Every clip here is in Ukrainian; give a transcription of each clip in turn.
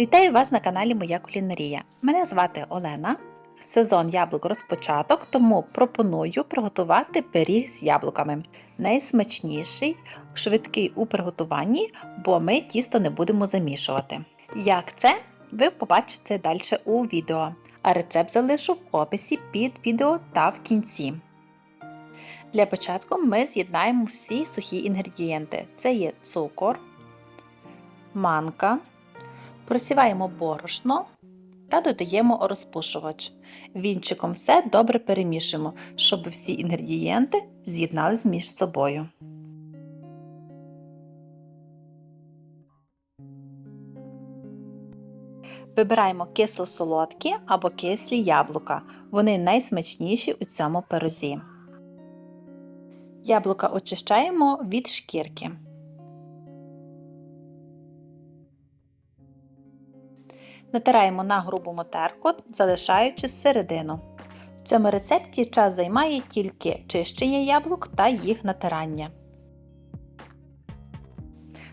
Вітаю вас на каналі Моя Кулінарія. Мене звати Олена. Сезон яблук розпочаток, тому пропоную приготувати пиріг з яблуками. Найсмачніший, швидкий у приготуванні, бо ми тісто не будемо замішувати. Як це, ви побачите далі у відео, а рецепт залишу в описі під відео та в кінці. Для початку ми з'єднаємо всі сухі інгредієнти: це є цукор, манка. Просіваємо борошно та додаємо розпушувач. Вінчиком все добре перемішуємо, щоб всі інгредієнти з'єднались між собою. Вибираємо кисло-солодкі або кислі яблука. Вони найсмачніші у цьому пирозі. Яблука очищаємо від шкірки. Натираємо на грубу терку, залишаючи середину. В цьому рецепті час займає тільки чищення яблук та їх натирання.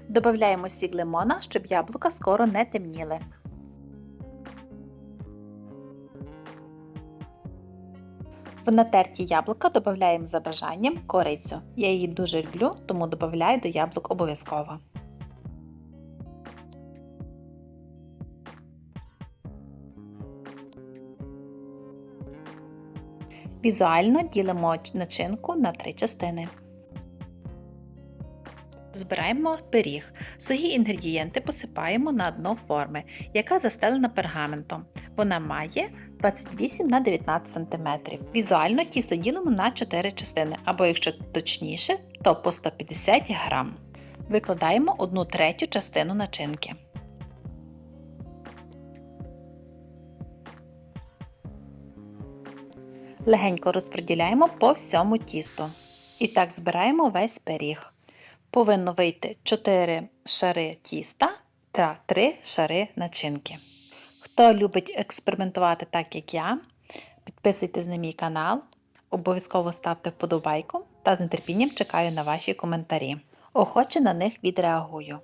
Додаємо сік лимона, щоб яблука скоро не темніли. В натерті яблука додаємо за бажанням корицю. Я її дуже люблю, тому додаю до яблук обов'язково. Візуально ділимо начинку на три частини. Збираємо пиріг. Сухі інгредієнти посипаємо на дно форми, яка застелена пергаментом. Вона має 28 на 19 см. Візуально тісто ділимо на 4 частини, або якщо точніше, то по 150 г. Викладаємо 1 третю частину начинки. Легенько розподіляємо по всьому тісту. І так збираємо весь пиріг. Повинно вийти 4 шари тіста та 3 шари начинки. Хто любить експериментувати так, як я, підписуйтесь на мій канал, обов'язково ставте вподобайку та з нетерпінням чекаю на ваші коментарі. Охоче на них відреагую.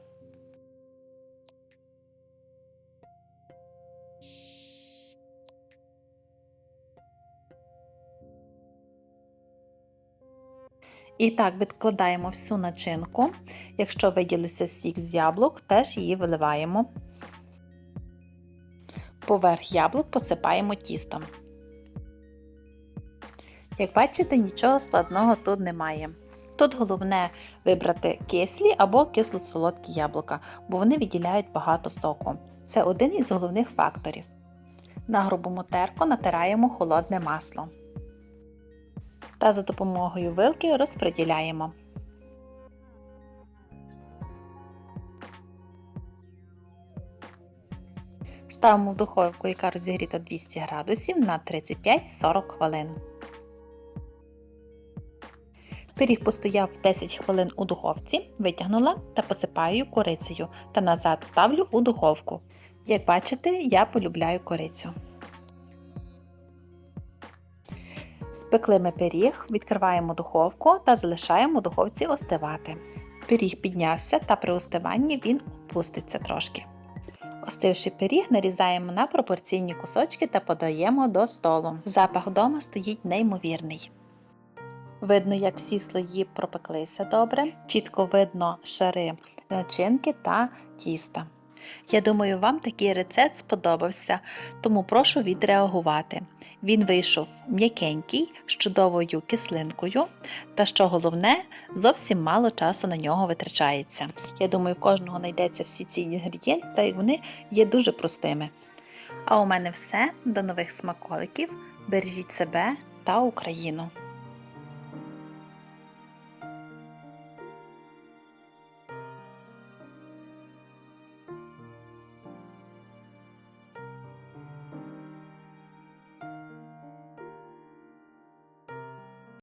І так, відкладаємо всю начинку. Якщо виділився сік з яблук, теж її виливаємо. Поверх яблук посипаємо тістом. Як бачите, нічого складного тут немає. Тут головне вибрати кислі або кисло-солодкі яблука, бо вони відділяють багато соку. Це один із головних факторів. На грубому терку натираємо холодне масло та за допомогою вилки розподіляємо. Ставимо в духовку, яка розігріта 200 градусів на 35-40 хвилин. Пиріг постояв 10 хвилин у духовці, витягнула та посипаю корицею та назад ставлю у духовку. Як бачите, я полюбляю корицю. Спекли ми пиріг, відкриваємо духовку та залишаємо духовці остивати. Пиріг піднявся та при остиванні він опуститься трошки. Остивши пиріг, нарізаємо на пропорційні кусочки та подаємо до столу. Запах вдома стоїть неймовірний. Видно, як всі слої пропеклися добре, чітко видно шари начинки та тіста. Я думаю, вам такий рецепт сподобався, тому прошу відреагувати. Він вийшов м'якенький, з чудовою кислинкою, та що головне, зовсім мало часу на нього витрачається. Я думаю, в кожного знайдеться всі ці інгредієнти, та й вони є дуже простими. А у мене все. До нових смаколиків. Бережіть себе та Україну!